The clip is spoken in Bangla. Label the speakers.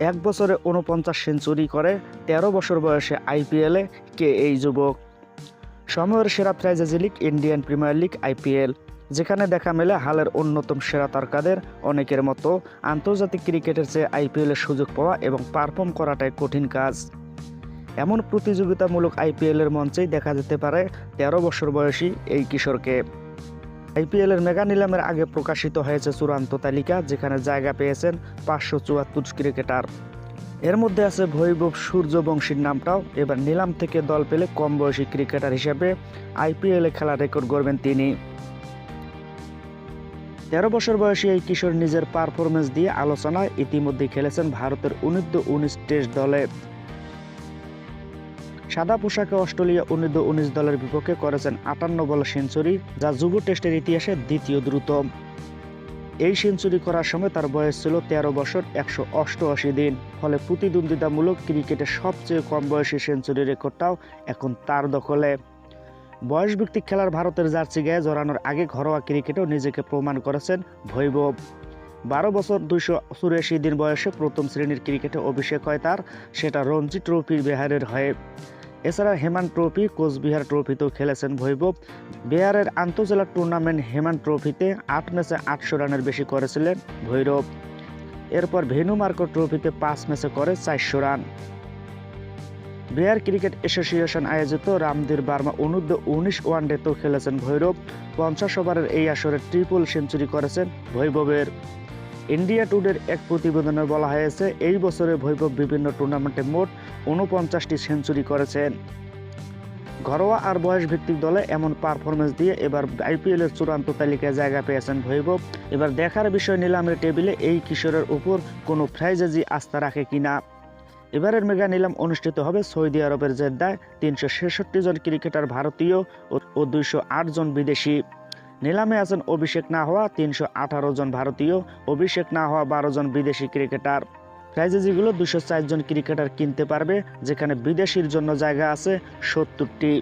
Speaker 1: এক বছরে উনপঞ্চাশ সেঞ্চুরি করে, তেরো বছর বয়সে আইপিএলে কে এই যুবক। সময়ের সেরা franchise league, Indian Premier League IPL যেখানে দেখা মেলে হালের অন্যতম সেরা তারকাদের অনেকের মতো। আন্তর্জাতিক ক্রিকেটের চেয়ে আইপিএলের সুযোগ পাওয়া এবং পারফর্ম করাটাই কঠিন কাজ। এমন প্রতিযোগিতামূলক আইপিএলের মঞ্চেই দেখা যেতে পারে তেরো বছর বয়সী এই কিশোরকে। আইপিএলের মেগা নিলামের আগে প্রকাশিত হয়েছে চূড়ান্ত তালিকা, যেখানে জায়গা পেয়েছেন পাঁচশো চুয়াত্তর ক্রিকেটার। এর মধ্যে আছে ভৈবব সূর্যবংশীর নামটাও। এবার নিলাম থেকে দল পেলে কম বয়সী ক্রিকেটার হিসেবে আইপিএলে খেলা রেকর্ড করবেন তিনি। তেরো বছর বয়সী এই কিশোর নিজের পারফরমেন্স দিয়ে আলোচনায় ইতিমধ্যে খেলেছেন ভারতের অনূর্ধ্ব উনিশ টেস্ট দলে। সাদা পোশাকে অস্ট্রেলিয়া অনূর্ধ্ব উনিশ দলের বিপক্ষে করেছেন আটান্ন বল সেঞ্চুরি, যা যুব টেস্টের ইতিহাসে দ্বিতীয় দ্রুতম। এই সেঞ্চুরি করার সময় তার বয়স ছিল তেরো বছর একশো অষ্টআশি দিন, ফলে প্রতিদ্বন্দ্বিতামূলক ক্রিকেটের সবচেয়ে কম বয়সী সেঞ্চুরি রেকর্ডটাও এখন তার দখলে। বয়সভিত্তিক খেলার ভারতের জার্সি গায়ে জড়ানোর আগে ঘরোয়া ক্রিকেটেও নিজেকে প্রমাণ করেছেন ভৈবব বারো বছর দুইশো চুরাশি দিন বয়সে প্রথম শ্রেণির ক্রিকেটে অভিষেক হয় তার, সেটা রঞ্জি ট্রফির বিহারের হয়ে। এছাড়া হেমান ট্রফি, কোচবিহার ট্রফিতেও খেলেছেন ভৈবব বিহারের আন্তজেলা টুর্নামেন্ট হেমান ট্রফিতে আট ম্যাচে আটশো রানের বেশি করেছিলেন ভৈরব। এরপর ভেনু মার্কো ট্রফিতে পাঁচ ম্যাচে করে চারশো রান। বিহার ক্রিকেট অ্যাসোসিয়েশন আয়োজিত রামদীর বার্মা অনূর্ধ্ব উনিশ ওয়ানডেতেও খেলেছেন ভৈরব। পঞ্চাশ ওভারের এই আসরে ট্রিপল সেঞ্চুরি করেছেন ভৈববের ইন্ডিয়া টুডের এক প্রতিবেদনে বলা হয়েছে, এই বছরে ভৈবব বিভিন্ন টুর্নামেন্টে মোট উনপঞ্চাশটি সেঞ্চুরি করেছেন। ঘরোয়া আর বয়স ভিত্তিক দলে এমন পারফরমেন্স দিয়ে এবার আইপিএল এর চূড়ান্ত তালিকায় জায়গা পেয়েছেন ভৈবব এবার দেখার বিষয় নিলামের টেবিলে এই কিশোরের উপর কোনো ফ্রাইজেজি আস্থা রাখে কিনা। এবারের মেগা নিলাম অনুষ্ঠিত হবে সৌদি আরবের জেদ্দায়। তিনশো ছেষট্টি জন ক্রিকেটার ভারতীয় ও- ও দুইশো আট জন বিদেশি। নিলামে আছেন অভিষেক না হওয়া তিনশো আঠারো জন ভারতীয়, অভিষেক না হওয়া বারো জন বিদেশি ক্রিকেটার। ফ্র্যাঞ্চাইজিগুলো দুশো চার জন ক্রিকেটার কিনতে পারবে, যেখানে বিদেশির জন্য জায়গা আছে সত্তরটি।